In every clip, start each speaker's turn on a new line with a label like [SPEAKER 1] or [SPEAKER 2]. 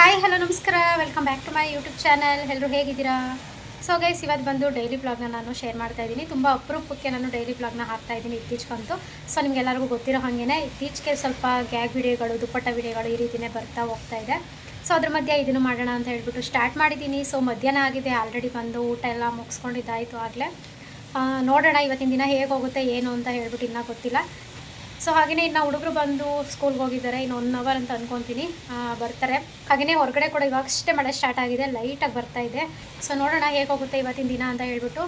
[SPEAKER 1] Hi hello ನಮಸ್ಕಾರ. Welcome back to my YouTube channel ಎಲ್ಲರೂ ಹೇಗಿದ್ದೀರಾ? ಸೊ ಗೈಸ್ ಇವತ್ತು ಬಂದು ಡೈಲಿ ಬ್ಲಾಗ್ನ ನಾನು ಶೇರ್ ಮಾಡ್ತಾ ಇದ್ದೀನಿ. ತುಂಬ ಅಪರೂಪಕ್ಕೆ ನಾನು ಡೈಲಿ ಬ್ಲಾಗ್ನ ಹಾಕ್ತಾ ಇದ್ದೀನಿ ಇತ್ತೀಚೆಗಂತೂ. ಸೊ ನಿಮಗೆಲ್ಲರಿಗೂ ಗೊತ್ತಿರೋ ಹಾಗೇ ಇತ್ತೀಚೆಗೆ ಸ್ವಲ್ಪ ಗ್ಯಾಗ್ ವಿಡಿಯೋಗಳು ದುಪ್ಪಟ್ಟ ವಿಡಿಯೋಗಳು ಈ ರೀತಿಯೇ ಬರ್ತಾ ಹೋಗ್ತಾ ಇದೆ. ಸೊ ಅದ್ರ ಮಧ್ಯೆ ಇದನ್ನು ಮಾಡೋಣ ಅಂತ ಹೇಳ್ಬಿಟ್ಟು ಸ್ಟಾರ್ಟ್ ಮಾಡಿದ್ದೀನಿ. ಸೊ ಮಧ್ಯಾಹ್ನ ಆಗಿದೆ ಆಲ್ರೆಡಿ ಬಂದು ಊಟ ಎಲ್ಲ ಮುಗಿಸ್ಕೊಂಡಿದ್ದಾಯಿತು ಆಗಲೇ. ನೋಡೋಣ, ಇವತ್ತಿನ ದಿನ ಹೇಗೆ ಹೋಗುತ್ತೆ, ಏನು ಅಂತ ಹೇಳ್ಬಿಟ್ಟು ಇನ್ನೂ ಗೊತ್ತಿಲ್ಲ. ಸೊ ಹಾಗೆಯೇ ಇನ್ನು ಹುಡುಗರು ಬಂದು ಸ್ಕೂಲ್ಗೆ ಹೋಗಿದ್ದಾರೆ. ಇನ್ನು ಒನ್ ಅವರ್ ಅಂತ ಅಂದ್ಕೊತೀನಿ ಬರ್ತಾರೆ. ಹಾಗೆಯೇ ಹೊರಗಡೆ ಕೂಡ ಇವಾಗ ಅಷ್ಟೇ ಮಳೆ ಸ್ಟಾರ್ಟ್ ಆಗಿದೆ. ಲೈಟಾಗಿ ಬರ್ತಾ ಇದೆ. ಸೊ ನೋಡೋಣ ಹೇಗೆ ಹೋಗುತ್ತೆ ಇವತ್ತಿನ ದಿನ ಅಂತ ಹೇಳ್ಬಿಟ್ಟು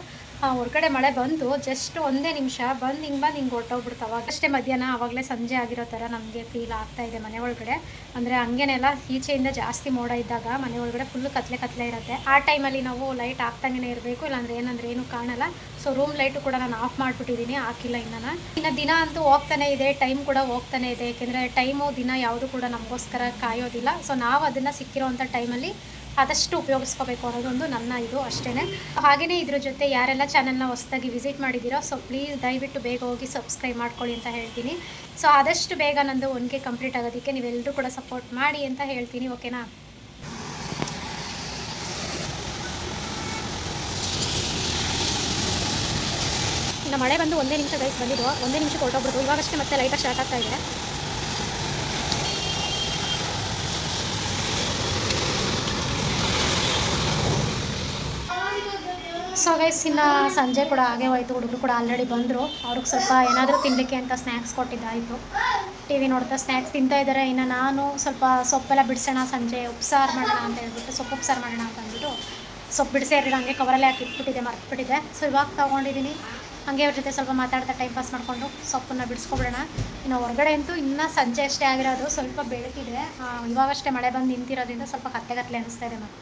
[SPEAKER 1] ಹೊರಗಡೆ ಮಳೆ ಬಂದು ಜಸ್ಟ್ ಒಂದೇ ನಿಮಿಷ ಬಂದು ಹಿಂಗೆ ಬಂದು ಹಿಂಗೆ ಹೊರಟೋಗ್ಬಿಡ್ತಾವ ಅಷ್ಟೇ ಮಧ್ಯಾಹ್ನ ಆವಾಗಲೇ ಸಂಜೆ ಆಗಿರೋ ಥರ ನಮಗೆ ಫೀಲ್ ಆಗ್ತಾ ಇದೆ ಮನೆ ಒಳಗಡೆ. ಅಂದರೆ ಹಂಗೇನೆಲ್ಲ ಈಚೆಯಿಂದ ಜಾಸ್ತಿ ಮೋಡ ಇದ್ದಾಗ ಮನೆ ಒಳಗಡೆ ಫುಲ್ಲು ಕತ್ಲೆ ಕತ್ಲೆ ಇರುತ್ತೆ. ಆ ಟೈಮಲ್ಲಿ ನಾವು ಲೈಟ್ ಆಗ್ತಂಗೆ ಇರಬೇಕು. ಇಲ್ಲಾಂದ್ರೆ ಏನಂದ್ರೆ ಏನು ಕಾಣಲ್ಲ. ಸೊ ರೂಮ್ ಲೈಟು ಕೂಡ ನಾನು ಆಫ್ ಮಾಡಿಬಿಟ್ಟಿದ್ದೀನಿ, ಹಾಕಿಲ್ಲ ಇನ್ನು ಇನ್ನು ದಿನ ಅಂತೂ ಹೋಗ್ತಾನೆ ಇದೆ ಟೈಮ್ ಕೂಡ ಹೋಗ್ತಾನೆ ಇದೆ. ಏಕೆಂದರೆ ಟೈಮು ದಿನ ಯಾವುದು ಕೂಡ ನಮಗೋಸ್ಕರ ಕಾಯೋದಿಲ್ಲ. ಸೊ ನಾವು ಅದನ್ನು ಸಿಕ್ಕಿರೋವಂಥ ಟೈಮಲ್ಲಿ ಆದಷ್ಟು ಉಪಯೋಗಿಸ್ಕೋಬೇಕು ಅನ್ನೋದೊಂದು ನನ್ನ ಇದು ಅಷ್ಟೇ ಹಾಗೆಯೇ ಇದ್ರ ಜೊತೆ ಯಾರೆಲ್ಲ ಚಾನಲ್ನ ಹೊಸದಾಗಿ ವಿಸಿಟ್ ಮಾಡಿದ್ದೀರೋ ಸೊ ಪ್ಲೀಸ್ ದಯವಿಟ್ಟು ಬೇಗ ಹೋಗಿ ಸಬ್ಸ್ಕ್ರೈಬ್ ಮಾಡ್ಕೊಳ್ಳಿ ಅಂತ ಹೇಳ್ತೀನಿ. ಸೊ ಆದಷ್ಟು ಬೇಗ ನಂದು ಒನ್ಗೆ ಕಂಪ್ಲೀಟ್ ಆಗೋದಕ್ಕೆ ನೀವೆಲ್ಲರೂ ಕೂಡ ಸಪೋರ್ಟ್ ಮಾಡಿ ಅಂತ ಹೇಳ್ತೀನಿ ಓಕೆನಾ ಇನ್ನು ಮಳೆ ಬಂದು ಒಂದೇ ನಿಮಿಷ ಗೈಸ್ ಬಂದಿದ್ದು. ಒಂದೇ ನಿಮಿಷ ಕೊಟ್ಟೋಗ್ಬಿಡ್ತು ಇವಾಗಷ್ಟೇ ಮತ್ತೆ ಲೈಟಾಗಿ ಸ್ಟಾರ್ಟ್ ಆಗ್ತಾ ಇದೆ. ಸೊ ಗೈಸ್ ಇನ್ನು ಸಂಜೆ ಕೂಡ ಹಾಗೆ ಹೋಯ್ತು. ಹುಡುಗರು ಕೂಡ ಆಲ್ರೆಡಿ ಬಂದರು. ಅವ್ರಿಗೆ ಸ್ವಲ್ಪ ಏನಾದರೂ ತಿನ್ನಲಿಕ್ಕೆ ಅಂತ ಸ್ನ್ಯಾಕ್ಸ್ ಕೊಟ್ಟಿದ್ದಾಯಿತು. ಟಿ ವಿ ನೋಡ್ತಾ ಸ್ನ್ಯಾಕ್ಸ್ ತಿಂತಾ ಇದ್ದಾರೆ. ಇನ್ನು ನಾನು ಸ್ವಲ್ಪ ಸೊಪ್ಪೆಲ್ಲ ಬಿಡಿಸೋಣ, ಸಂಜೆ ಉಪ್ಸಾರು ಮಾಡೋಣ ಅಂತ ಹೇಳ್ಬಿಟ್ಟು ಸೊಪ್ಪು ಉಪ್ಸಾರು ಮಾಡೋಣ ಅಂತ ಅಂದ್ಬಿಟ್ಟು ಸೊಪ್ಪು ಬಿಡಿಸೇ ಇರಲಿಲ್ಲ. ಹಂಗೆ ಕವರಲ್ಲೇ ಹಾಕಿ ಇಟ್ಬಿಟ್ಟಿದೆ ಮರ್ತ್ಬಿಟ್ಟಿದೆ ಸೊ ಇವಾಗ ತೊಗೊಂಡಿದ್ದೀನಿ. ಹಾಗೆ ಅವ್ರ ಜೊತೆ ಸ್ವಲ್ಪ ಮಾತಾಡ್ತಾ ಟೈಮ್ ಪಾಸ್ ಮಾಡಿಕೊಂಡು ಸೊಪ್ಪನ್ನು ಬಿಡಿಸ್ಕೊಬಿಡೋಣ. ಇನ್ನು ಹೊರಗಡೆ ಅಂತೂ ಇನ್ನೂ ಸಂಜೆ ಅಷ್ಟೇ ಆಗಿರೋದು. ಸ್ವಲ್ಪ ಬೆಳಕಿದೆ. ಇವಾಗಷ್ಟೇ ಮಳೆ ಬಂದು ನಿಂತಿರೋದ್ರಿಂದ ಸ್ವಲ್ಪ ಕತ್ತೆಗತ್ತಲೆ ಅನಿಸ್ತಾ ಇದೆ ಮತ್ತೆ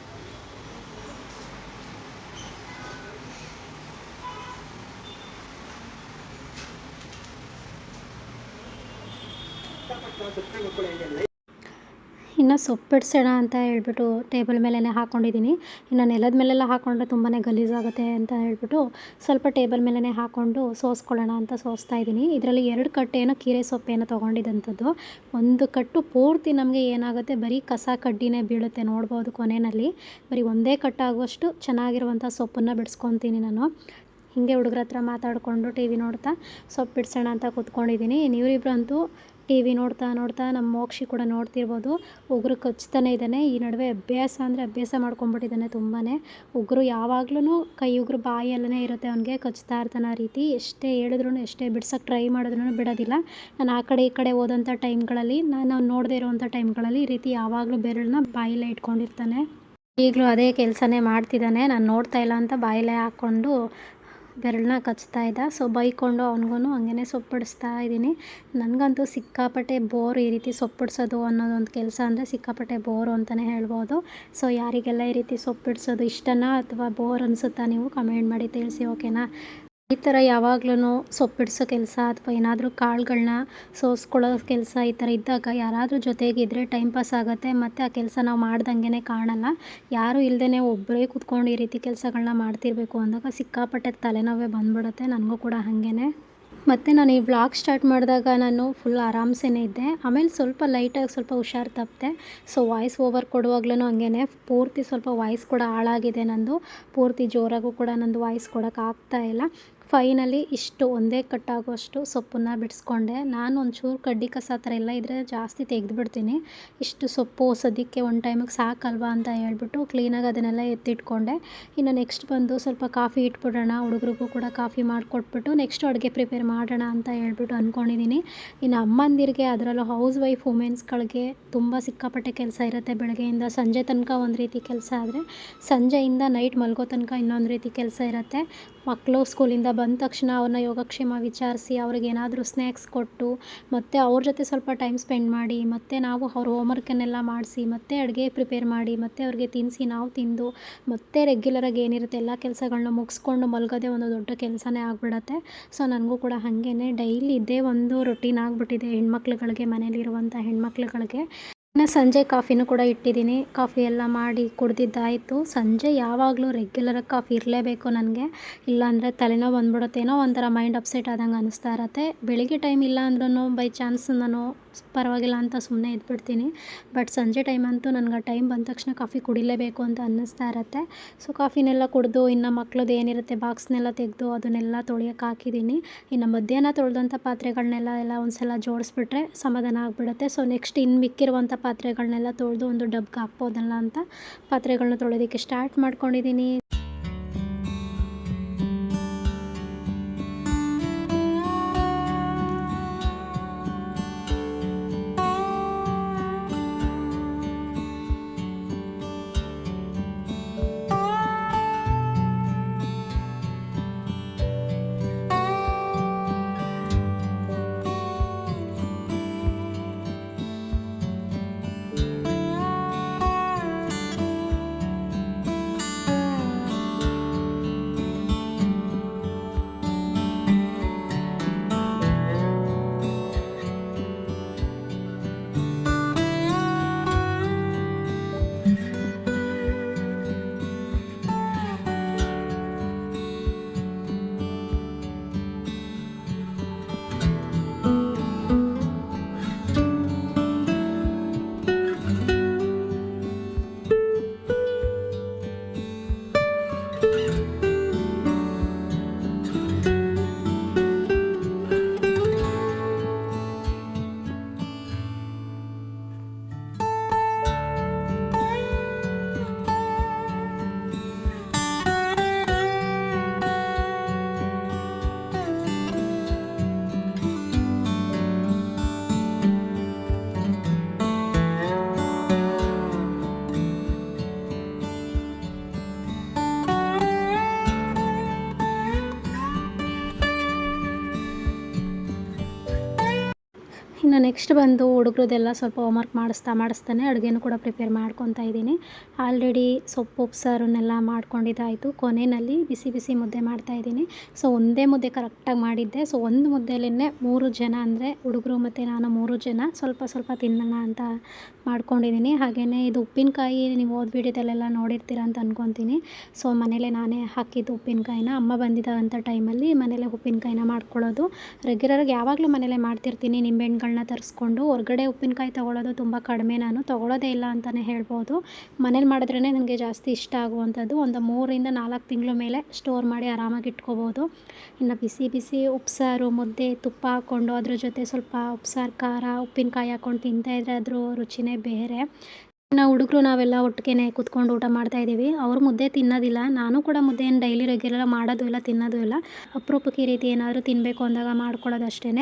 [SPEAKER 1] ಇನ್ನು ಸೊಪ್ಪು ಬಿಡಿಸೋಣ ಅಂತ ಹೇಳ್ಬಿಟ್ಟು ಟೇಬಲ್ ಮೇಲೇ ಹಾಕ್ಕೊಂಡಿದ್ದೀನಿ ಇನ್ನು ನೆಲದ ಮೇಲೆಲ್ಲ ಹಾಕ್ಕೊಂಡ್ರೆ ತುಂಬಾ ಗಲೀಜಾಗುತ್ತೆ ಅಂತ ಹೇಳ್ಬಿಟ್ಟು ಸ್ವಲ್ಪ ಟೇಬಲ್ ಮೇಲೇ ಹಾಕ್ಕೊಂಡು ಸೋಸ್ಕೊಳ್ಳೋಣ ಅಂತ ಸೋಸ್ತಾ ಇದ್ದೀನಿ. ಇದರಲ್ಲಿ ಎರಡು ಕಟ್ಟೇನೋ ಕೀರೆ ಸೊಪ್ಪೇನೋ ತೊಗೊಂಡಿದ್ದಂಥದ್ದು. ಒಂದು ಕಟ್ಟು ಪೂರ್ತಿ ನಮಗೆ ಏನಾಗುತ್ತೆ? ಬರೀ ಕಸ ಕಡ್ಡಿನೇ ಬೀಳುತ್ತೆ ನೋಡ್ಬೋದು ಕೊನೆಯಲ್ಲಿ. ಬರೀ ಒಂದೇ ಕಟ್ಟಾಗುವಷ್ಟು ಚೆನ್ನಾಗಿರುವಂಥ ಸೊಪ್ಪನ್ನು ಬಿಡಿಸ್ಕೊತೀನಿ ನಾನು. ಹೀಗೆ ಹುಡುಗ್ರ ಹತ್ರ ಮಾತಾಡಿಕೊಂಡು ಟಿ ವಿ ನೋಡ್ತಾ ಸೊಪ್ಪು ಬಿಡಿಸೋಣ ಅಂತ ಕೂತ್ಕೊಂಡಿದ್ದೀನಿ. ಇವರಿಬ್ರು ಅಂತೂ ಟಿ ವಿ ನೋಡ್ತಾ ನೋಡ್ತಾ ನಮ್ಮ ಮೋಕ್ಷಿ ಕೂಡ ನೋಡ್ತಿರ್ಬೋದು. ಉಗುರು ಕಚ್ತಾನೆ ಇದ್ದಾನೆ. ಈ ನಡುವೆ ಅಭ್ಯಾಸ ಅಂದರೆ ಅಭ್ಯಾಸ ಮಾಡ್ಕೊಂಡ್ಬಿಟ್ಟಿದ್ದಾನೆ ತುಂಬಾ ಉಗುರು ಯಾವಾಗ್ಲೂ ಕೈ ಉಗುರು ಬಾಯಲ್ಲೇ ಇರುತ್ತೆ ಅವನಿಗೆ, ಕಚ್ತಾ ಇರ್ತಾನೆ ಆ ರೀತಿ. ಎಷ್ಟೇ ಹೇಳಿದ್ರು ಎಷ್ಟೇ ಬಿಡ್ಸೋಕ್ಕೆ ಟ್ರೈ ಮಾಡಿದ್ರು ಬಿಡೋದಿಲ್ಲ. ನಾನು ಆ ಕಡೆ ಈ ಕಡೆ ಹೋದಂಥ ಟೈಮ್ಗಳಲ್ಲಿ, ನಾನು ನೋಡದೇ ಇರೋವಂಥ ಟೈಮ್ಗಳಲ್ಲಿ ಈ ರೀತಿ ಯಾವಾಗಲೂ ಬೆರಳನ್ನ ಬಾಯಲ್ಲೇ ಇಟ್ಕೊಂಡಿರ್ತಾನೆ. ಈಗಲೂ ಅದೇ ಕೆಲಸನೇ ಮಾಡ್ತಿದ್ದಾನೆ. ನಾನು ನೋಡ್ತಾ ಇಲ್ಲ ಅಂತ ಬಾಯಲ್ಲೇ ಹಾಕ್ಕೊಂಡು ಬೆರಳನ್ನ ಕಚ್ತಾ ಇದ್ದ. ಸೊ ಬೈಕೊಂಡು ಅವನಿಗೂ ಹಂಗೇ ಸೊಪ್ಪಡಿಸ್ತಾ ಇದ್ದೀನಿ. ನನಗಂತೂ ಸಿಕ್ಕಾಪಟ್ಟೆ ಬೋರ್ ಈ ರೀತಿ ಸೊಪ್ಪಿಡ್ಸೋದು ಅನ್ನೋದೊಂದು ಕೆಲಸ ಅಂದರೆ ಸಿಕ್ಕಾಪಟ್ಟೆ ಬೋರು ಅಂತಲೇ ಹೇಳ್ಬೋದು. ಸೊ ಯಾರಿಗೆಲ್ಲ ಈ ರೀತಿ ಸೊಪ್ಪಿಡ್ಸೋದು ಇಷ್ಟನಾ ಅಥವಾ ಬೋರ್ ಅನಿಸುತ್ತಾ ನೀವು ಕಮೆಂಟ್ ಮಾಡಿ ತಿಳಿಸಿ, ಓಕೆನಾ? ಈ ಥರ ಯಾವಾಗ್ಲೂ ಸೊಪ್ಪು ಬಿಡಿಸೋ ಕೆಲಸ ಅಥವಾ ಏನಾದರೂ ಕಾಳುಗಳನ್ನ ಸೋಸ್ಕೊಳ್ಳೋ ಕೆಲಸ ಈ ಥರ ಇದ್ದಾಗ ಯಾರಾದರೂ ಜೊತೆಗಿದ್ದರೆ ಟೈಮ್ ಪಾಸ್ ಆಗುತ್ತೆ ಮತ್ತು ಆ ಕೆಲಸ ನಾವು ಮಾಡ್ದಂಗೆ ಕಾಣಲ್ಲ. ಯಾರೂ ಇಲ್ಲದೇ ಒಬ್ಬರೇ ಕೂತ್ಕೊಂಡು ಈ ರೀತಿ ಕೆಲಸಗಳನ್ನ ಮಾಡ್ತಿರ್ಬೇಕು ಅಂದಾಗ ಸಿಕ್ಕಾಪಟ್ಟೆ ತಲೆನೋವೇ ಬಂದ್ಬಿಡುತ್ತೆ ನನಗೂ ಕೂಡ ಹಾಗೇ ಮತ್ತು ನಾನು ಈ ವ್ಲಾಗ್ ಸ್ಟಾರ್ಟ್ ಮಾಡಿದಾಗ ನಾನು ಫುಲ್ ಆರಾಮ್ಸೆನೇ ಇದ್ದೆ. ಆಮೇಲೆ ಸ್ವಲ್ಪ ಲೈಟಾಗಿ ಸ್ವಲ್ಪ ಹುಷಾರು ತಪ್ಪಿದೆ ಸೊ ವಾಯ್ಸ್ ಓವರ್ ಕೊಡುವಾಗ್ಲೂ ಹಂಗೇ ಪೂರ್ತಿ ಸ್ವಲ್ಪ ವಾಯ್ಸ್ ಕೂಡ ಹಾಳಾಗಿದೆ ನಂದು. ಪೂರ್ತಿ ಜೋರಾಗೂ ಕೂಡ ನಂದು ವಾಯ್ಸ್ ಕೊಡೋಕ್ಕಾಗ್ತಾ ಇಲ್ಲ. ಫೈನಲಿ ಇಷ್ಟು, ಒಂದೇ ಕಟ್ಟಾಗುವಷ್ಟು ಸೊಪ್ಪನ್ನು ಬಿಡಿಸ್ಕೊಂಡೆ. ನಾನು ಒಂಚೂರು ಕಡ್ಡಿ ಕಸ ಥರ ಎಲ್ಲ ಇದ್ದರೆ ಜಾಸ್ತಿ ತೆಗೆದುಬಿಡ್ತೀನಿ. ಇಷ್ಟು ಸೊಪ್ಪು ಸದ್ಯಕ್ಕೆ ಒಂದು ಟೈಮಿಗೆ ಸಾಕಲ್ವಾ ಅಂತ ಹೇಳ್ಬಿಟ್ಟು ಕ್ಲೀನಾಗಿ ಅದನ್ನೆಲ್ಲ ಎತ್ತಿಟ್ಕೊಂಡೆ. ಇನ್ನು ನೆಕ್ಸ್ಟ್ ಬಂದು ಸ್ವಲ್ಪ ಕಾಫಿ ಇಟ್ಬಿಡೋಣ, ಹುಡುಗರಿಗೂ ಕೂಡ ಕಾಫಿ ಮಾಡಿಕೊಟ್ಬಿಟ್ಟು ನೆಕ್ಸ್ಟ್ ಅಡುಗೆ ಪ್ರಿಪೇರ್ ಮಾಡೋಣ ಅಂತ ಹೇಳ್ಬಿಟ್ಟು ಅಂದ್ಕೊಂಡಿದ್ದೀನಿ ಇನ್ನು ಅಮ್ಮಂದಿರಿಗೆ ಅದರಲ್ಲೂ ಹೌಸ್ ವೈಫ್ ವುಮೆನ್ಸ್ಗಳಿಗೆ ತುಂಬ ಸಿಕ್ಕಾಪಟ್ಟೆ ಕೆಲಸ ಇರುತ್ತೆ. ಬೆಳಗ್ಗೆಯಿಂದ ಸಂಜೆ ತನಕ ಒಂದು ರೀತಿ ಕೆಲಸ ಆದರೆ, ಸಂಜೆಯಿಂದ ನೈಟ್ ಮಲ್ಗೋ ತನಕ ಇನ್ನೊಂದು ರೀತಿ ಕೆಲಸ ಇರುತ್ತೆ. ಮಕ್ಕಳು ಸ್ಕೂಲಿಂದ ಬಂದ ತಕ್ಷಣ ಅವ್ರನ್ನ ಯೋಗಕ್ಷೇಮ ವಿಚಾರಿಸಿ ಅವ್ರಿಗೆ ಏನಾದರೂ ಸ್ನ್ಯಾಕ್ಸ್ ಕೊಟ್ಟು, ಮತ್ತು ಅವ್ರ ಜೊತೆ ಸ್ವಲ್ಪ ಟೈಮ್ ಸ್ಪೆಂಡ್ ಮಾಡಿ, ಮತ್ತು ನಾವು ಅವ್ರ ಹೋಮ್ವರ್ಕನ್ನೆಲ್ಲ ಮಾಡಿಸಿ, ಮತ್ತೆ ಅಡುಗೆ ಪ್ರಿಪೇರ್ ಮಾಡಿ, ಮತ್ತು ಅವ್ರಿಗೆ ತಿನ್ನಿಸಿ ನಾವು ತಿಂದು, ಮತ್ತೆ ರೆಗ್ಯುಲರಾಗಿ ಏನಿರುತ್ತೆ ಎಲ್ಲ ಕೆಲಸಗಳನ್ನ ಮುಗಿಸ್ಕೊಂಡು ಮಲಗೋದೇ ಒಂದು ದೊಡ್ಡ ಕೆಲಸನೇ ಆಗಿಬಿಡತ್ತೆ. ಸೊ ನನಗೂ ಕೂಡ ಹಾಗೇ ಡೈಲಿ ಇದೇ ಒಂದು ರೊಟೀನ್ ಆಗಿಬಿಟ್ಟಿದೆ ಹೆಣ್ಮಕ್ಳುಗಳಿಗೆ, ಮನೇಲಿರುವಂಥ ಹೆಣ್ಮಕ್ಳುಗಳಿಗೆ. ಇನ್ನು ಸಂಜೆ ಕಾಫಿನೂ ಕೂಡ ಇಟ್ಟಿದ್ದೀನಿ. ಕಾಫಿ ಎಲ್ಲ ಮಾಡಿ ಕುಡ್ದಿದ್ದಾಯಿತು. ಸಂಜೆ ಯಾವಾಗಲೂ ರೆಗ್ಯುಲರಾಗಿ ಕಾಫಿ ಇರಲೇಬೇಕು ನನಗೆ. ಇಲ್ಲಾಂದರೆ ತಲೆನೋವು ಬಂದ್ಬಿಡುತ್ತೇನೋ ಒಂಥರ ಮೈಂಡ್ ಅಪ್ಸೆಟ್ ಆದಂಗೆ ಅನಿಸ್ತಾ ಇರತ್ತೆ. ಬೆಳಿಗ್ಗೆ ಟೈಮ್ ಇಲ್ಲ ಅಂದ್ರೂ ಬೈ ಚಾನ್ಸ್ ನಾನು ಪರವಾಗಿಲ್ಲ ಅಂತ ಸುಮ್ಮನೆ ಇದ್ಬಿಡ್ತೀನಿ. ಬಟ್ ಸಂಜೆ ಟೈಮ್ ಅಂತೂ ನನಗೆ ಆ ಟೈಮ್ ಬಂದ ತಕ್ಷಣ ಕಾಫಿ ಕುಡಿಲೇಬೇಕು ಅಂತ ಅನ್ನಿಸ್ತಾ ಇರತ್ತೆ. ಸೊ ಕಾಫಿನೆಲ್ಲ ಕುಡಿದು, ಇನ್ನು ಮಕ್ಳದ್ದು ಏನಿರುತ್ತೆ, ಬಾಕ್ಸ್ನೆಲ್ಲ ತೆಗೆದು ಅದನ್ನೆಲ್ಲ ತೊಳೆಯೋಕೆ ಹಾಕಿದ್ದೀನಿ. ಇನ್ನು ಮಧ್ಯಾಹ್ನ ತೊಳೆದಂಥ ಪಾತ್ರೆಗಳನ್ನೆಲ್ಲ ಎಲ್ಲ ಒಂದು ಸಲ ಜೋಡಿಸ್ಬಿಟ್ರೆ ಸಮಾಧಾನ ಆಗಿಬಿಡುತ್ತೆ. ಸೊ ನೆಕ್ಸ್ಟ್ ಇನ್ನು ಮಿಕ್ಕಿರುವಂಥ ಪಾತ್ರೆಗಳನ್ನೆಲ್ಲ ತೊಳೆದು ಒಂದು ಡಬ್ಗೆ ಹಾಕ್ಬೋದಲ್ಲ ಅಂತ ಪಾತ್ರೆಗಳನ್ನ ತೊಳೆಯೋದಕ್ಕೆ ಸ್ಟಾರ್ಟ್ ಮಾಡ್ಕೊಂಡಿದ್ದೀನಿ. ನೆಕ್ಸ್ಟ್ ಬಂದು ಹುಡುಗರದೆಲ್ಲ ಸ್ವಲ್ಪ ಹೋಮ್ವರ್ಕ್ ಮಾಡಿಸ್ತಾ ಮಾಡಿಸ್ತಾನೆ, ಅಡುಗೆನೂ ಕೂಡ ಪ್ರಿಪೇರ್ ಮಾಡ್ಕೊತಾ ಇದ್ದೀನಿ. ಆಲ್ರೆಡಿ ಸೊಪ್ಪು ಉಪ್ಸಾರನ್ನೆಲ್ಲ ಮಾಡ್ಕೊಂಡಿದ್ದಾಯಿತು. ಕೊನೆಯಲ್ಲಿ ಬಿಸಿ ಬಿಸಿ ಮುದ್ದೆ ಮಾಡ್ತಾ ಇದ್ದೀನಿ. ಸೊ ಒಂದೇ ಮುದ್ದೆ ಕರೆಕ್ಟಾಗಿ ಮಾಡಿದ್ದೆ. ಸೊ ಒಂದು ಮುದ್ದೆಯಲ್ಲೇ ಮೂರು ಜನ ಅಂದರೆ ಹುಡುಗರು ಮತ್ತು ನಾನು ಮೂರು ಜನ ಸ್ವಲ್ಪ ಸ್ವಲ್ಪ ತಿನ್ನೋಣ ಅಂತ ಮಾಡ್ಕೊಂಡಿದ್ದೀನಿ. ಹಾಗೆಯೇ ಇದು ಉಪ್ಪಿನಕಾಯಿ ನೀವು ಓದ್ ವಿಡಿಯೋದಲ್ಲೆಲ್ಲ ನೋಡಿರ್ತೀರ ಅಂತ ಅಂದ್ಕೊತೀನಿ ಸೊ ಮನೇಲೆ ನಾನೇ ಹಾಕಿದ್ದು ಉಪ್ಪಿನಕಾಯಿನ. ಅಮ್ಮ ಬಂದಿದ್ದಂಥ ಟೈಮಲ್ಲಿ ಮನೇಲೆ ಉಪ್ಪಿನಕಾಯಿನ ಮಾಡ್ಕೊಳ್ಳೋದು. ರೆಗ್ಯುಲರಾಗಿ ಯಾವಾಗಲೂ ಮನೇಲೆ ಮಾಡ್ತಿರ್ತೀನಿ ನಿಂಬೆಹಣ್ಣುಗಳ್ನ ತರಿಸ್ಕೊಂಡು ಹೊರಗಡೆ ಉಪ್ಪಿನಕಾಯಿ ತಗೊಳ್ಳೋದು ತುಂಬ ಕಡಿಮೆ ನಾನು. ತೊಗೊಳ್ಳೋದೇ ಇಲ್ಲ ಅಂತಲೇ ಹೇಳ್ಬೋದು. ಮನೇಲಿ ಮಾಡಿದ್ರೇ ನನಗೆ ಜಾಸ್ತಿ ಇಷ್ಟ ಆಗುವಂಥದ್ದು. ಒಂದು ಮೂರಿಂದ ನಾಲ್ಕು ತಿಂಗಳ ಮೇಲೆ ಸ್ಟೋರ್ ಮಾಡಿ ಆರಾಮಾಗಿ ಇಟ್ಕೋಬೋದು. ಇನ್ನು ಬಿಸಿ ಬಿಸಿ ಉಪ್ಸಾರು, ಮುದ್ದೆ, ತುಪ್ಪ ಹಾಕ್ಕೊಂಡು ಅದ್ರ ಜೊತೆ ಸ್ವಲ್ಪ ಉಪ್ಸಾರು, ಖಾರ, ಉಪ್ಪಿನಕಾಯಿ ಹಾಕ್ಕೊಂಡು ತಿಂತಾಯಿದ್ರೆ ಅದ್ರ ರುಚಿನೇ ಬೇರೆ. ನಾವು ಹುಡುಗರು ನಾವೆಲ್ಲ ಒಟ್ಟಿಗೆ ಕೂತ್ಕೊಂಡು ಊಟ ಮಾಡ್ತಾ ಇದ್ದೀವಿ. ಅವ್ರು ಮುದ್ದೆ ತಿನ್ನೋದಿಲ್ಲ. ನಾನು ಕೂಡ ಮುದ್ದೆ ಏನು ಡೈಲಿ ರೆಗ್ಯುಲರ್ ಮಾಡೋದು ಇಲ್ಲ, ತಿನ್ನೋದು ಇಲ್ಲ. ಅಪರೂಪಕ್ಕೆ ರೀತಿ ಏನಾದರೂ ತಿನ್ನಬೇಕು ಅಂದಾಗ ಮಾಡ್ಕೊಳ್ಳೋದು ಅಷ್ಟೇ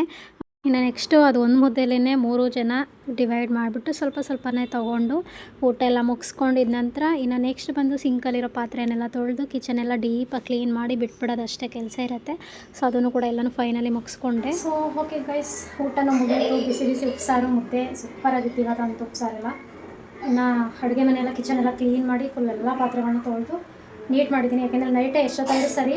[SPEAKER 1] ಇನ್ನು ನೆಕ್ಸ್ಟು ಅದು ಒಂದು ಮುದ್ದೆಲೇ ಮೂರು ಜನ ಡಿವೈಡ್ ಮಾಡಿಬಿಟ್ಟು ಸ್ವಲ್ಪ ಸ್ವಲ್ಪನೇ ತೊಗೊಂಡು ಊಟ ಎಲ್ಲ ಮುಗಿಸ್ಕೊಂಡಿದ ನಂತರ ಇನ್ನು ನೆಕ್ಸ್ಟ್ ಬಂದು ಸಿಂಕಲ್ಲಿರೋ ಪಾತ್ರೆನೆಲ್ಲ ತೊಳೆದು ಕಿಚನೆಲ್ಲ ಡೀಪಾಗಿ ಕ್ಲೀನ್ ಮಾಡಿ ಬಿಟ್ಬಿಡೋದು ಅಷ್ಟೇ ಕೆಲಸ ಇರುತ್ತೆ. ಸೊ ಅದನ್ನು ಕೂಡ ಎಲ್ಲನೂ ಫೈನಲಿ ಮುಗಿಸ್ಕೊಂಡೆ. ಸೊ ಓಕೆ ಗೈಸ್ ಊಟನೂ ಮುಗಿಯಿತು. ಬಿಸಿ ಬಿಸಿ ಉಪ್ಸಾರು, ಮುದ್ದೆ ಸೂಪರಾಗಿತ್ತು ಅಂತ ಉಪ್ಸಾರೆಲ್ಲ. ಇನ್ನು ಅಡುಗೆ ಮನೆಯೆಲ್ಲ ಕಿಚನ್ ಎಲ್ಲ ಕ್ಲೀನ್ ಮಾಡಿ ಫುಲ್ ಎಲ್ಲ ಪಾತ್ರೆಗಳನ್ನ ತೊಳೆದು ನೀಟ್ ಮಾಡಿದ್ದೀನಿ. ಯಾಕೆಂದರೆ ನೈಟೇ ಎಷ್ಟೊತ್ತಾದರೂ ಸರಿ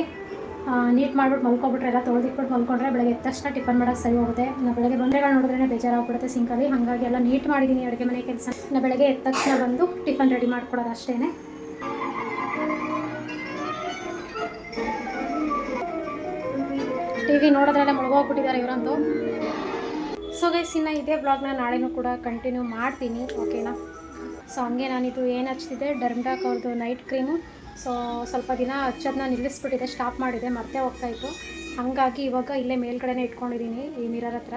[SPEAKER 1] ನೀಟ್ ಮಾಡ್ಬಿಟ್ಟು ಮಲ್ಕೊಬಿಟ್ರೆ ಎಲ್ಲ ತೊಳೆದಿಟ್ಬಿಟ್ಟು ಮಲ್ಕೊಂಡ್ರೆ ಬೆಳಗ್ಗೆ ಎದ್ದ ತಕ್ಷಣ ಟಿಫನ್ ಮಾಡೋಕ್ಕೆ ಸರಿ ಹೋಗುತ್ತೆ. ನಾ ಬೆಳಗ್ಗೆ ಬಂದೆಗಳು ನೋಡಿದ್ರೆ ಬೇಜಾರಾಗ್ಬಿಡುತ್ತೆ ಸಿಂಕಲ್ಲಿ. ಹಾಗಾಗಿ ಎಲ್ಲ ನೀಟ್ ಮಾಡಿದ್ದೀನಿ ಅಡುಗೆ ಮನೆ ಕೆಲಸ. ನಾ ಬೆಳಗ್ಗೆ ಎದ್ದ ತಕ್ಷಣ ಬಂದು ಟಿಫನ್ ರೆಡಿ ಮಾಡ್ಕೊಡೋದು ಅಷ್ಟೇ ಟಿ ವಿ ನೋಡೋದ್ರಲ್ಲೇ ಮುಳುಗೋಗ್ಬಿಟ್ಟಿದ್ದಾರೆ ಇವರಂತೂ. ಸೊ ಗೈಸ್ ಇನ್ನು ಇದೇ ಬ್ಲಾಗ್ನ ನಾಳೆನೂ ಕೂಡ ಕಂಟಿನ್ಯೂ ಮಾಡ್ತೀನಿ ಓಕೆನಾ ಸೊ ಹಂಗೆ ನಾನಿದು ಏನು ಹಚ್ತಿದ್ದೆ? ಡರ್ಮ್ಡಾಕ್ ಅವ್ರದ್ದು ನೈಟ್ ಕ್ರೀಮು ಸೊ ಸ್ವಲ್ಪ ದಿನ ಹಚ್ಚೋದನ್ನ ನಿಲ್ಲಿಸ್ಬಿಟ್ಟಿದೆ ಸ್ಟಾಪ್ ಮಾಡಿದೆ ಮತ್ತೆ ಹೋಗ್ತಾಯಿತ್ತು ಹಾಗಾಗಿ ಇವಾಗ ಇಲ್ಲೇ ಮೇಲ್ಗಡೆನೇ ಇಟ್ಕೊಂಡಿದ್ದೀನಿ ಈ ಮಿರರ್ ಹತ್ರ.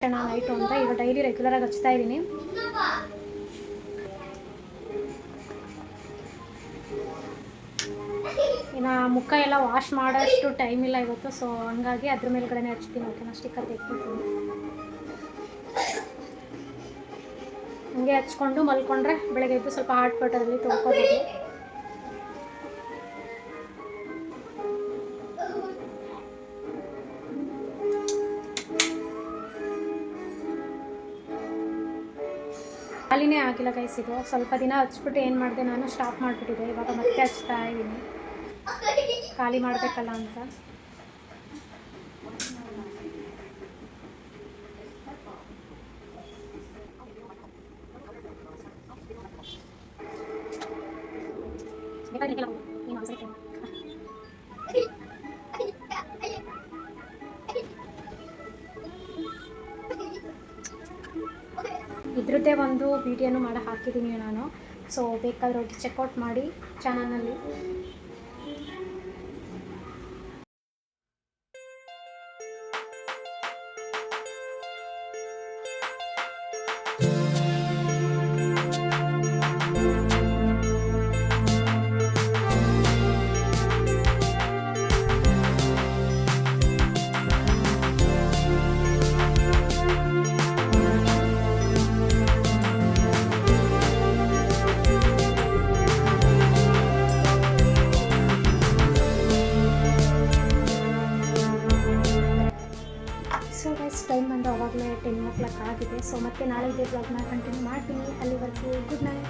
[SPEAKER 1] ನೈಟು ಅಂತ ಇವಾಗ ಡೈಲಿ ರೆಗ್ಯುಲರಾಗಿ ಹಚ್ತಾ ಇದ್ದೀನಿ. ಇನ್ನು ಮುಖ ಎಲ್ಲ ವಾಶ್ ಮಾಡೋಷ್ಟು ಟೈಮ್ ಇಲ್ಲ ಇವತ್ತು ಸೊ ಹಂಗಾಗಿ ಅದ್ರ ಮೇಲ್ಗಡೆನೇ ಹಚ್ತೀನಿ. ಓಕೆನಾ ಸ್ಟಿಕ್ಕರ್ ತೆಗ್ಬಿಡ್ತೀನಿ ಹಂಗೆ ಹಚ್ಕೊಂಡು ಮಲ್ಕೊಂಡ್ರೆ ಬೆಳಗ್ಗೆ ಎದ್ದು ಸ್ವಲ್ಪ ಹಾಟ್ ವಾಟರಲ್ಲಿ ತೊಳ್ಕೊಬೋದು. ಆಗಿಲ್ಲ ಗೈಸ್ ಸ್ವಲ್ಪ ದಿನ ಹಚ್ಬಿಟ್ಟು ಏನು ಮಾಡಿದೆ ನಾನು ಸ್ಟಾಪ್ ಮಾಡಿಬಿಟ್ಟಿದ್ದೆ ಇವಾಗ ಮತ್ತೆ ಹಚ್ತಾ ಇದ್ದೀನಿ ಖಾಲಿ ಮಾಡಬೇಕಲ್ಲ ಅಂತ Gracias. ವಿಡಿಯೋನು ಮಾಡಿ ಹಾಕಿದ್ದೀನಿ ನಾನು. ಸೊ ಬೇಕಾದ್ರೆ ಹೋಗಿ ಚೆಕ್ಔಟ್ ಮಾಡಿ ಚಾನಲ್ನಲ್ಲಿ ಸೊ ಮತ್ತೆ ನಾಳೆ ಇದೇ ಬ್ಲಾಗ್ನ ಕಂಟಿನ್ಯೂ ಮಾಡ್ತೀನಿ. ಅಲ್ಲಿವರೆಗೂ ಗುಡ್ ನೈಟ್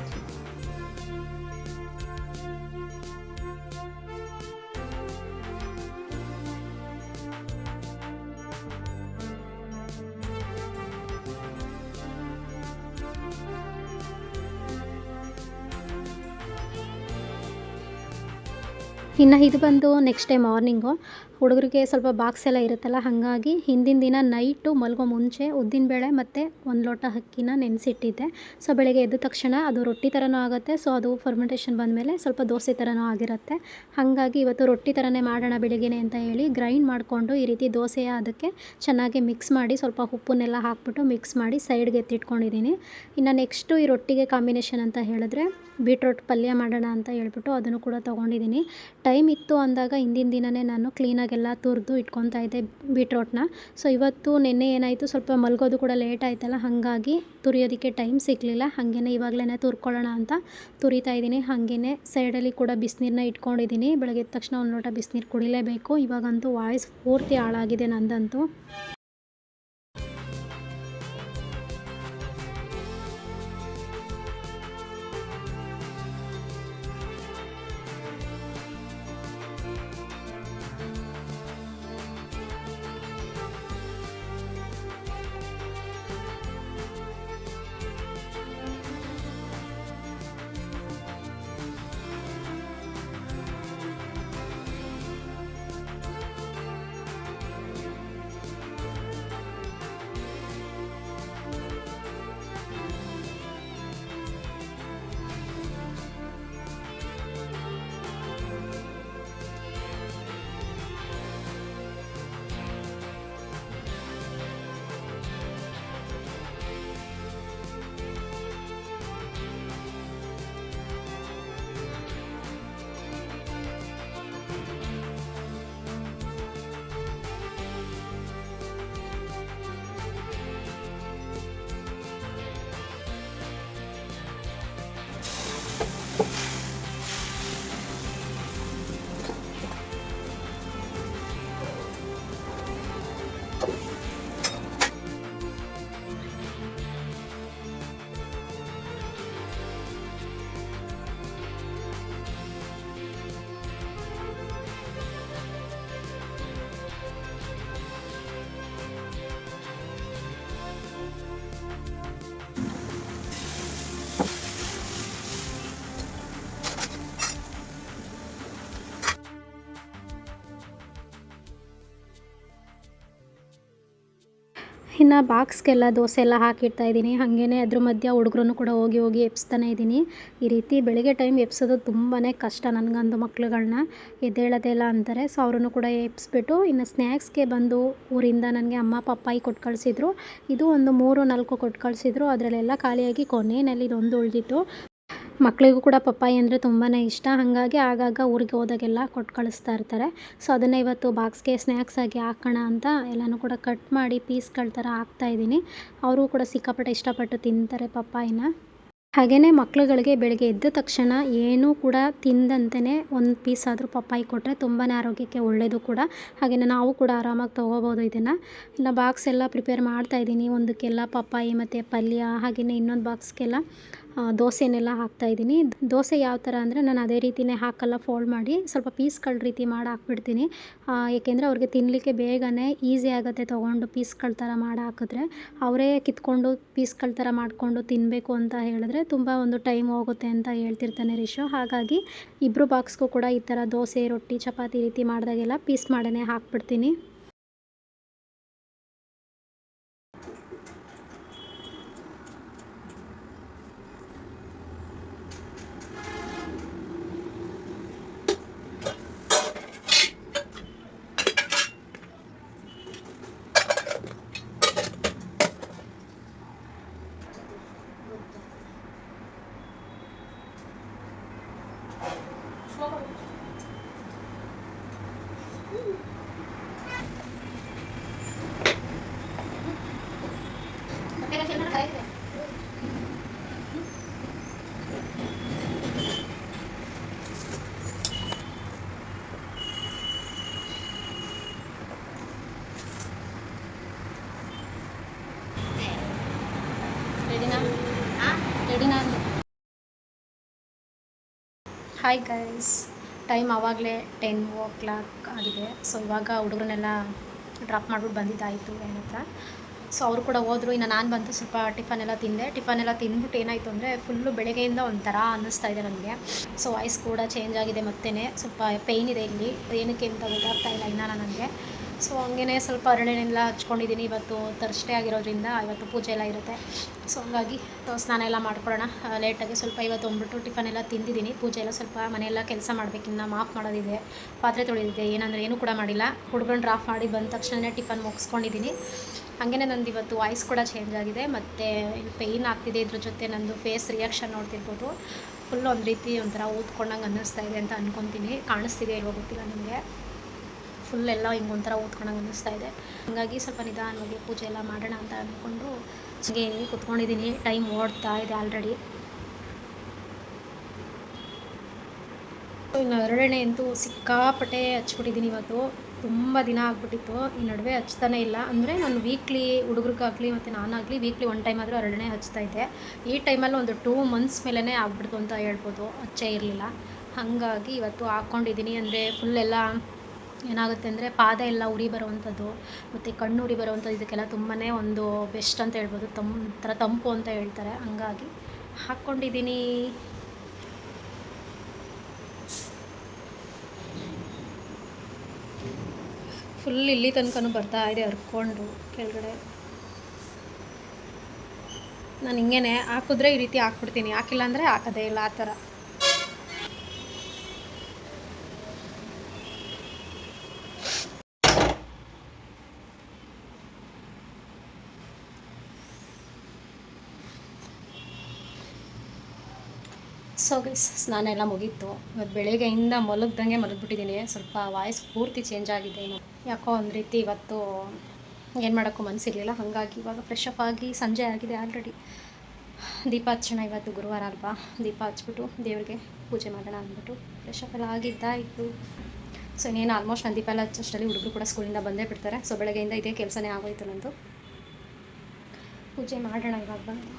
[SPEAKER 1] ಇನ್ನು ಇದು ಬಂದು ನೆಕ್ಸ್ಟ್ ಡೇ ಮಾರ್ನಿಂಗು ಹುಡುಗರಿಗೆ ಸ್ವಲ್ಪ ಬಾಕ್ಸ್ ಎಲ್ಲ ಇರುತ್ತಲ್ಲ, ಹಾಗಾಗಿ ಹಿಂದಿನ ದಿನ ನೈಟು ಮಲಗೋ ಮುಂಚೆ ಉದ್ದಿನ ಬೇಳೆ ಮತ್ತು ಒಂದು ಲೋಟ ಅಕ್ಕಿನ ನೆನೆಸಿಟ್ಟಿದ್ದೆ. ಸೊ ಬೆಳಗ್ಗೆ ಎದ್ದ ತಕ್ಷಣ ಅದು ರೊಟ್ಟಿ ಥರನೂ ಆಗುತ್ತೆ. ಸೊ ಅದು ಫರ್ಮೆಂಟೇಷನ್ ಬಂದಮೇಲೆ ಸ್ವಲ್ಪ ದೋಸೆ ಥರನೂ ಆಗಿರುತ್ತೆ. ಹಾಗಾಗಿ ಇವತ್ತು ರೊಟ್ಟಿ ಥರನೇ ಮಾಡೋಣ ಬೆಳಿಗ್ಗೆನೆ ಅಂತ ಹೇಳಿ ಗ್ರೈಂಡ್ ಮಾಡಿಕೊಂಡು ಈ ರೀತಿ ದೋಸೆಯ ಅದಕ್ಕೆ ಚೆನ್ನಾಗಿ ಮಿಕ್ಸ್ ಮಾಡಿ ಸ್ವಲ್ಪ ಉಪ್ಪನ್ನೆಲ್ಲ ಹಾಕ್ಬಿಟ್ಟು ಮಿಕ್ಸ್ ಮಾಡಿ ಸೈಡ್ಗೆ ಎತ್ತಿಟ್ಕೊಂಡಿದ್ದೀನಿ. ಇನ್ನು ನೆಕ್ಸ್ಟು ಈ ರೊಟ್ಟಿಗೆ ಕಾಂಬಿನೇಷನ್ ಅಂತ ಹೇಳಿದ್ರೆ ಬೀಟ್ರೋಟ್ ಪಲ್ಯ ಮಾಡೋಣ ಅಂತ ಹೇಳ್ಬಿಟ್ಟು ಅದನ್ನು ಕೂಡ ತೊಗೊಂಡಿದ್ದೀನಿ. ಟೈಮ್ ಇತ್ತು ಅಂದಾಗ ಹಿಂದಿನ ದಿನವೇ ನಾನು ಕ್ಲೀನಾಗೆಲ್ಲ ತುರಿದು ಇಟ್ಕೊತಾ ಇದ್ದೆ ಬೀಟ್ರೋಟ್ನ ಸೊ ಇವತ್ತು ನಿನ್ನೆ ಏನಾಯಿತು, ಸ್ವಲ್ಪ ಮಲಗೋದು ಕೂಡ ಲೇಟ್ ಆಯ್ತಲ್ಲ, ಹಾಗಾಗಿ ತುರಿಯೋದಕ್ಕೆ ಟೈಮ್ ಸಿಗಲಿಲ್ಲ. ಹಾಗೇ ಇವಾಗಲೇ ತುರ್ಕೊಳ್ಳೋಣ ಅಂತ ತುರಿತಾ ಇದ್ದೀನಿ. ಹಾಗೇ ಸೈಡಲ್ಲಿ ಕೂಡ ಬಿಸಿನೀರನ್ನ ಇಟ್ಕೊಂಡಿದ್ದೀನಿ. ಬೆಳಗ್ಗೆ ತಕ್ಷಣ ಒಂದು ಲೋಟ ಬಿಸಿನೀರು ಕುಡಿಲೇಬೇಕು. ಇವಾಗಂತೂ ವಾಯ್ಸ್ ಪೂರ್ತಿ ಹಾಳಾಗಿದೆ ನಂದಂತೂ. ಇನ್ನು ಬಾಕ್ಸ್ಗೆಲ್ಲ ದೋಸೆ ಎಲ್ಲ ಹಾಕಿಡ್ತಾ ಇದ್ದೀನಿ. ಹಾಗೇ ಅದ್ರ ಮಧ್ಯೆ ಹುಡುಗರು ಕೂಡ ಹೋಗಿ ಹೋಗಿ ಎಪ್ಸ್ತಾನೆ ಇದ್ದೀನಿ. ಈ ರೀತಿ ಬೆಳಿಗ್ಗೆ ಟೈಮ್ ಎಪ್ಸೋದು ತುಂಬಾ ಕಷ್ಟ ನನಗಂದು ಮಕ್ಳುಗಳನ್ನ ಎದ್ದೇಳೋದೆಲ್ಲ ಅಂತಾರೆ. ಸೊ ಅವ್ರನ್ನು ಕೂಡ ಎಬ್ಸ್ಬಿಟ್ಟು ಇನ್ನು ಸ್ನ್ಯಾಕ್ಸ್ಗೆ ಬಂದು ಊರಿಂದ ನನಗೆ ಅಮ್ಮ, ಪಪ್ಪಾಯಿ ಕೊಟ್ಟು ಕಳಿಸಿದ್ರು. ಇದು ಒಂದು ಮೂರು, ನಾಲ್ಕು ಕೊಟ್ಟು ಕಳಿಸಿದ್ರು. ಅದರಲ್ಲೆಲ್ಲ ಖಾಲಿಯಾಗಿ ಕೊನೆಯಲ್ಲಿ ಇದೊಂದು ಉಳಿದಿತ್ತು. ಮಕ್ಕಳಿಗೂ ಕೂಡ ಪಪ್ಪಾಯಿ ಅಂದರೆ ತುಂಬಾ ಇಷ್ಟ. ಹಾಗಾಗಿ ಆಗಾಗ ಊರಿಗೆ ಹೋದಾಗೆಲ್ಲ ಕೊಟ್ಟು ಕಳಿಸ್ತಾ ಇರ್ತಾರೆ. ಸೊ ಅದನ್ನು ಇವತ್ತು ಬಾಕ್ಸ್ಗೆ ಸ್ನ್ಯಾಕ್ಸ್ ಆಗಿ ಹಾಕೋಣ ಅಂತ ಎಲ್ಲನೂ ಕೂಡ ಕಟ್ ಮಾಡಿ ಪೀಸ್ಗಳ ಥರ ಹಾಕ್ತಾಯಿದ್ದೀನಿ ಅವರು ಕೂಡ ಸಿಕ್ಕಾಪಟ್ಟೆ ಇಷ್ಟಪಟ್ಟು ತಿಂತಾರೆ ಪಪ್ಪಾಯಿನ. ಹಾಗೆಯೇ ಮಕ್ಕಳುಗಳಿಗೆ ಬೆಳಗ್ಗೆ ಎದ್ದ ತಕ್ಷಣ ಏನೂ ಕೂಡ ತಿಂದಂತೆಯೇ ಒಂದು ಪೀಸ್ ಆದರೂ ಪಪ್ಪಾಯಿ ಕೊಟ್ಟರೆ ತುಂಬಾ ಆರೋಗ್ಯಕ್ಕೆ ಒಳ್ಳೆಯದು ಕೂಡ. ಹಾಗೆಯೇ ನಾವು ಕೂಡ ಆರಾಮಾಗಿ ತೊಗೋಬೋದು ಇದನ್ನು. ಇಲ್ಲ ಬಾಕ್ಸ್ ಎಲ್ಲ ಪ್ರಿಪೇರ್ ಮಾಡ್ತಾಯಿದ್ದೀನಿ ಒಂದಕ್ಕೆಲ್ಲ ಪಪ್ಪಾಯಿ ಮತ್ತು ಪಲ್ಯ ಹಾಗೆಯೇ ಇನ್ನೊಂದು ಬಾಕ್ಸ್ಗೆಲ್ಲ ದೋಸೆನೆಲ್ಲ ಹಾಕ್ತಾಯಿದ್ದೀನಿ ದೋಸೆ ಯಾವ ಥರ ಅಂದರೆ ನಾನು ಅದೇ ರೀತಿಯೇ ಹಾಕಲ್ಲ ಫೋಲ್ಡ್ ಮಾಡಿ ಸ್ವಲ್ಪ ಪೀಸ್ಗಳ ರೀತಿ ಮಾಡಿ ಹಾಕ್ಬಿಡ್ತೀನಿ. ಏಕೆಂದರೆ ಅವ್ರಿಗೆ ತಿನ್ನಲಿಕ್ಕೆ ಬೇಗನೆ ಈಸಿ ಆಗುತ್ತೆ ತೊಗೊಂಡು ಪೀಸ್ಗಳ ಥರ ಮಾಡಿ ಹಾಕಿದ್ರೆ. ಅವರೇ ಕಿತ್ಕೊಂಡು ಪೀಸ್ಗಳ ಥರ ಮಾಡಿಕೊಂಡು ತಿನ್ನಬೇಕು ಅಂತ ಹೇಳಿದ್ರೆ ತುಂಬ ಒಂದು ಟೈಮ್ ಹೋಗುತ್ತೆ ಅಂತ ಹೇಳ್ತಿರ್ತಾನೆ ರಿಷು. ಹಾಗಾಗಿ ಇಬ್ಬರು ಬಾಕ್ಸ್ಗೂ ಕೂಡ ಈ ಥರ ದೋಸೆ, ರೊಟ್ಟಿ, ಚಪಾತಿ ರೀತಿ ಮಾಡಿದಾಗೆಲ್ಲ ಪೀಸ್ ಮಾಡೇ ಹಾಕ್ಬಿಡ್ತೀನಿ. ಹಾಯ್ ಗೈಸ್ ಟೈಮ್ ಆವಾಗಲೇ ಟೆನ್ ಓ ಕ್ಲಾಕ್ ಆಗಿದೆ. ಸೊ ಇವಾಗ ಹುಡುಗರನ್ನೆಲ್ಲ ಡ್ರಾಪ್ ಮಾಡ್ಬಿಟ್ಟು ಬಂದಿದ್ದಾಯಿತು ಏನತ್ರ ಹತ್ರ ಸೊ ಅವರು ಕೂಡ ಹೋದರು. ಇನ್ನು ನಾನು ಬಂತು ಸ್ವಲ್ಪ ಟಿಫನ್ ಎಲ್ಲ ತಿಂದೆ. ಟಿಫನ್ ಎಲ್ಲ ತಿಂದ್ಬಿಟ್ಟು ಏನಾಯಿತು ಅಂದರೆ ಫುಲ್ಲು ಬೆಳಗ್ಗೆಯಿಂದ ಒಂಥರ ಅನ್ನಿಸ್ತಾ ಇದೆ ನನಗೆ. ಸೊ ವಾಯ್ಸ್ ಕೂಡ ಚೇಂಜ್ ಆಗಿದೆ ಮತ್ತೇ ಸ್ವಲ್ಪ ಪೇಯ್ನ್ ಇದೆ ಇಲ್ಲಿ. ಏನಕ್ಕೆ ಅಂತ ಗೊತ್ತಾಗ್ತಾ ಇಲ್ಲ ಇನ್ನೂ ನನಗೆ. ಸೊ ಹಂಗೇ ಸ್ವಲ್ಪ ಹರಳೆನೆಲ್ಲ ಹಚ್ಕೊಂಡಿದ್ದೀನಿ ಇವತ್ತು ತರ್ಸ್ಡೇ ಆಗಿರೋದ್ರಿಂದ ಇವತ್ತು ಪೂಜೆ ಎಲ್ಲ ಇರುತ್ತೆ. ಸೊ ಹಂಗಾಗಿ ಸ್ನಾನ ಎಲ್ಲ ಮಾಡ್ಕೊಳ್ಳೋಣ. ಲೇಟಾಗಿ ಸ್ವಲ್ಪ ಇವತ್ತು ಒಂದ್ಬಿಟ್ಟು ಟಿಫನ್ ಎಲ್ಲ ತಿಂದಿದ್ದೀನಿ. ಪೂಜೆ ಎಲ್ಲ ಸ್ವಲ್ಪ ಮನೆಯೆಲ್ಲ ಕೆಲಸ ಮಾಡಬೇಕಿನ್ನ ಮಾಫ್ ಮಾಡೋದಿದೆ, ಪಾತ್ರೆ ತೊಳೆದಿದೆ. ಏನಂದರೆ ಏನೂ ಕೂಡ ಮಾಡಿಲ್ಲ. ಹುಡುಗನ ಡ್ರಾಫ್ ಮಾಡಿ ಬಂದ ತಕ್ಷಣವೇ ಟಿಫನ್ ಮುಗಿಸ್ಕೊಂಡಿದ್ದೀನಿ. ಹಾಗೇ ನಂದು ಇವತ್ತು ವಾಯ್ಸ್ ಕೂಡ ಚೇಂಜ್ ಆಗಿದೆ. ಮತ್ತು ಪೇಯ್ನ್ ಆಗ್ತಿದೆ ಇದ್ರ ಜೊತೆ ನಂದು ಫೇಸ್ ರಿಯಾಕ್ಷನ್ ನೋಡ್ತಿರ್ಬೋದು. ಫುಲ್ ಒಂದು ರೀತಿ ಒಂಥರ ಊದ್ಕೊಂಡಂಗೆ ಅನ್ನಿಸ್ತಾ ಇದೆ ಅಂತ ಅಂದ್ಕೊತೀನಿ ಕಾಣಿಸ್ತಿದೆ ಇಲ್ವೋ ಗೊತ್ತಿಲ್ಲ ನನಗೆ ಫುಲ್ ಎಲ್ಲ ಹಿಂಗೆ ಒಂಥರ ಊದ್ಕೊಂಡಂಗೆ ಅನ್ನಿಸ್ತಾ ಇದೆ ಹಾಗಾಗಿ ಸ್ವಲ್ಪ ನಿಧಾನವಾಗಿ ಪೂಜೆ ಎಲ್ಲ ಮಾಡೋಣ ಅಂತ ಅಂದ್ಕೊಂಡು ಹೀಗೆ ಕುತ್ಕೊಂಡಿದ್ದೀನಿ. ಟೈಮ್ ಓಡ್ತಾ ಇದೆ ಆಲ್ರೆಡಿ ಇನ್ನು ಎರಡನೇ ಅಂತೂ ಸಿಕ್ಕಾಪಟ್ಟೆ ಹಚ್ಬಿಟ್ಟಿದ್ದೀನಿ ಇವತ್ತು. ತುಂಬ ದಿನ ಆಗ್ಬಿಟ್ಟಿತ್ತು. ಈ ನಡುವೆ ಹಚ್ತಾನೆ ಇಲ್ಲ. ಅಂದರೆ ನಾನು ವೀಕ್ಲಿ ಹುಡುಗ್ರಿಗಾಗಲಿ ಮತ್ತು ನಾನಾಗಲಿ ವೀಕ್ಲಿ ಒನ್ ಟೈಮ್ ಆದರೂ ಎರಡನೇ ಹಚ್ತಾ ಇದ್ದೆ. ಈ ಟೈಮಲ್ಲಿ ಒಂದು ಟೂ ಮಂತ್ಸ್ ಮೇಲೇ ಆಗ್ಬಿಡ್ತು ಅಂತ ಹೇಳ್ಬೋದು. ಹಚ್ಚೇ ಇರಲಿಲ್ಲ. ಹಾಗಾಗಿ ಇವತ್ತು ಹಾಕ್ಕೊಂಡಿದ್ದೀನಿ ಅಂದರೆ ಫುಲ್ಲೆಲ್ಲ ಏನಾಗುತ್ತೆ ಅಂದರೆ ಪಾದ ಎಲ್ಲ ಉರಿ ಬರುವಂಥದ್ದು, ಮತ್ತು ಕಣ್ಣು ಉರಿ ಬರುವಂಥದ್ದು, ಇದಕ್ಕೆಲ್ಲ ತುಂಬಾ ಒಂದು ಬೆಸ್ಟ್ ಅಂತ ಹೇಳ್ಬೋದು. ತಮ್ ಒಂಥರ ತಂಪು ಅಂತ ಹೇಳ್ತಾರೆ. ಹಂಗಾಗಿ ಹಾಕ್ಕೊಂಡಿದ್ದೀನಿ. ಫುಲ್ ಇಲ್ಲಿ ತನಕನೂ ಬರ್ತಾ ಇದೆ ಹರ್ಕೊಂಡು ಕೆಳಗಡೆ. ನಾನು ಹಿಂಗೇನೆ, ಹಾಕಿದ್ರೆ ಈ ರೀತಿ ಹಾಕ್ಬಿಡ್ತೀನಿ. ಹಾಕಿಲ್ಲ ಅಂದರೆ ಹಾಕೋದೇ ಇಲ್ಲ, ಆ ಥರ. ಸೊ ಗೈಸ್ ಸ್ನಾನ ಎಲ್ಲ ಮುಗೀತು. ಇವತ್ತು ಬೆಳಗ್ಗೆಯಿಂದ ಮಲಗ್ದಂಗೆ ಮಲಗಿಬಿಟ್ಟಿದ್ದೀನಿ. ಸ್ವಲ್ಪ ವಾಯ್ಸ್ ಪೂರ್ತಿ ಚೇಂಜ್ ಆಗಿದೆ ಯಾಕೋ ಒಂದು ರೀತಿ ಇವತ್ತು ಏನು ಮಾಡೋಕ್ಕೂ ಮನಸ್ಸಿರಲಿಲ್ಲ ಹಾಗಾಗಿ ಇವಾಗ ಫ್ರೆಶ್ ಅಪ್ ಆಗಿ ಸಂಜೆ ಆಗಿದೆ ಆಲ್ರೆಡಿ ದೀಪ ಹಚ್ಚೋಣ ಇವತ್ತು ಗುರುವಾರ ಅಲ್ವಾ? ದೀಪ ಹಚ್ಬಿಟ್ಟು ದೇವ್ರಿಗೆ ಪೂಜೆ ಮಾಡೋಣ ಅಂದ್ಬಿಟ್ಟು ಫ್ರೆಶ್ ಅಪ್ ಎಲ್ಲ ಆಗಿದ್ದಾಯಿತು. ಸೊ ಇನ್ನೇನು ಆಲ್ಮೋಸ್ಟ್ ನಾನು ದೀಪ ಎಲ್ಲ ಹಚ್ಚೋಷ್ಟರಲ್ಲಿ ಹುಡುಗರು ಕೂಡ ಸ್ಕೂಲಿಂದ ಬಂದೇ ಬಿಡ್ತಾರೆ. ಸೊ ಬೆಳಗ್ಗೆಯಿಂದ ಇದೇ ಕೆಲಸನೇ ಆಗೋಯ್ತು ನಂದು. ಪೂಜೆ ಮಾಡೋಣ ಇವಾಗ ಬಂದು.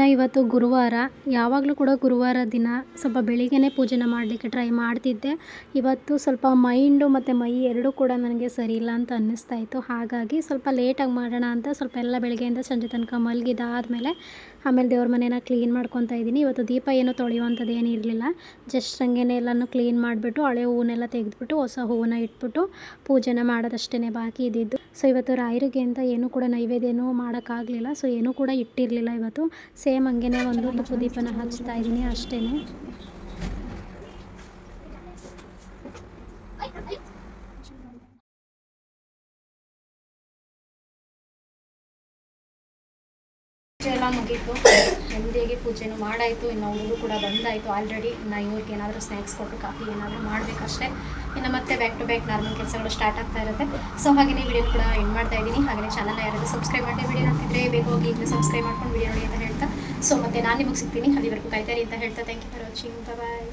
[SPEAKER 1] ಇನ್ನು ಇವತ್ತು ಗುರುವಾರ, ಯಾವಾಗಲೂ ಕೂಡ ಗುರುವಾರ ದಿನ ಸ್ವಲ್ಪ ಬೆಳಿಗ್ಗೆನೇ ಪೂಜೆನ ಮಾಡಲಿಕ್ಕೆ ಟ್ರೈ ಮಾಡ್ತಿದ್ದೆ. ಇವತ್ತು ಸ್ವಲ್ಪ ಮೈಂಡು ಮತ್ತು ಮೈ ಎರಡೂ ಕೂಡ ನನಗೆ ಸರಿ ಇಲ್ಲ ಅಂತ ಅನ್ನಿಸ್ತಾ ಇತ್ತು. ಹಾಗಾಗಿ ಸ್ವಲ್ಪ ಲೇಟಾಗಿ ಮಾಡೋಣ ಅಂತ ಸ್ವಲ್ಪ ಎಲ್ಲ ಬೆಳಗ್ಗೆಯಿಂದ ಸಂಜೆ ತನಕ ಮಲಗಿದಾದಮೇಲೆ ಆಮೇಲೆ ದೇವ್ರ ಮನೇನ ಕ್ಲೀನ್ ಮಾಡ್ಕೊತಾ ಇದ್ದೀನಿ. ಇವತ್ತು ದೀಪ ಏನು ತೊಳೆಯುವಂಥದ್ದು ಏನು ಇರಲಿಲ್ಲ. ಜಸ್ಟ್ ಹಂಗೇನೆ ಎಲ್ಲನೂ ಕ್ಲೀನ್ ಮಾಡಿಬಿಟ್ಟು ಹಳೆ ಹೂವನ್ನೆಲ್ಲ ತೆಗೆದುಬಿಟ್ಟು ಹೊಸ ಹೂವನ್ನ ಇಟ್ಬಿಟ್ಟು ಪೂಜೆನ ಮಾಡೋದಷ್ಟೇ ಬಾಕಿ ಇದ್ದಿದ್ದು. ಸೊ ಇವತ್ತು ರಾಯರಿಗೆ ಅಂತ ಏನೂ ಕೂಡ ನೈವೇದ್ಯನೂ ಮಾಡೋಕ್ಕಾಗಲಿಲ್ಲ. ಸೊ ಏನೂ ಕೂಡ ಇಟ್ಟಿರಲಿಲ್ಲ ಇವತ್ತು. ಸೇಮ್ ಹಂಗೆ ಒಂದು ತುಪ್ಪ ದೀಪನ ಹಚ್ತಾ ಇದ್ದೀನಿ ಅಷ್ಟೇ ಪೂಜೆ ಎಲ್ಲ ಮುಗೀತು ನೆಮ್ಮದಿಯಾಗಿ ಪೂಜೆನೂ ಮಾಡಾಯಿತು, ಇನ್ನು ಅವರು ಕೂಡ ಬಂದಾಯಿತು. ಆಲ್ರೆಡಿ ಇನ್ನು ಇವ್ರಿಗೆ ಏನಾದರೂ ಸ್ನ್ಯಾಕ್ಸ್ ಕೊಟ್ಟು ಕಾಫಿ ಏನಾದರೂ ಮಾಡಬೇಕಷ್ಟೇ. ಇನ್ನು ಮತ್ತೆ ಬ್ಯಾಕ್ ಟು ಬ್ಯಾಕ್ ನಾರ್ಮಲ್ ಕೆಲಸಗಳು ಸ್ಟಾರ್ಟ್ ಆಗ್ತಾ ಇರುತ್ತೆ. ಸೊ ಹಾಗೆಯೇ ವಿಡಿಯೋ ಕೂಡ ಎಂಡ್ ಮಾಡ್ತಾ ಇದ್ದೀನಿ. ಹಾಗೆಯೇ ಚಾನಲ್ನ ಯಾರಾದರೂ ಸಬ್ಸ್ಕ್ರೈಬ್ ಮಾಡಿ ವಿಡಿಯೋ ನೋಡ್ತಿದ್ರೆ ಬೇಗ ಹೋಗಿ ಈಗ ಸಬ್ಸ್ಕ್ರೈಬ್ ಮಾಡ್ಕೊಂಡು ವಿಡಿಯೋ ನೋಡಿ ಅಂತ ಹೇಳ್ತಾ. ಸೊ ಮತ್ತೆ ನಾನು ನಿಮಗೆ ಸಿಗ್ತೀನಿ. ಅಲ್ಲಿವರೆಗೂ ಕಾಯ್ತಾರಿ ಅಂತ ಹೇಳ್ತಾ. Thank you for watching bye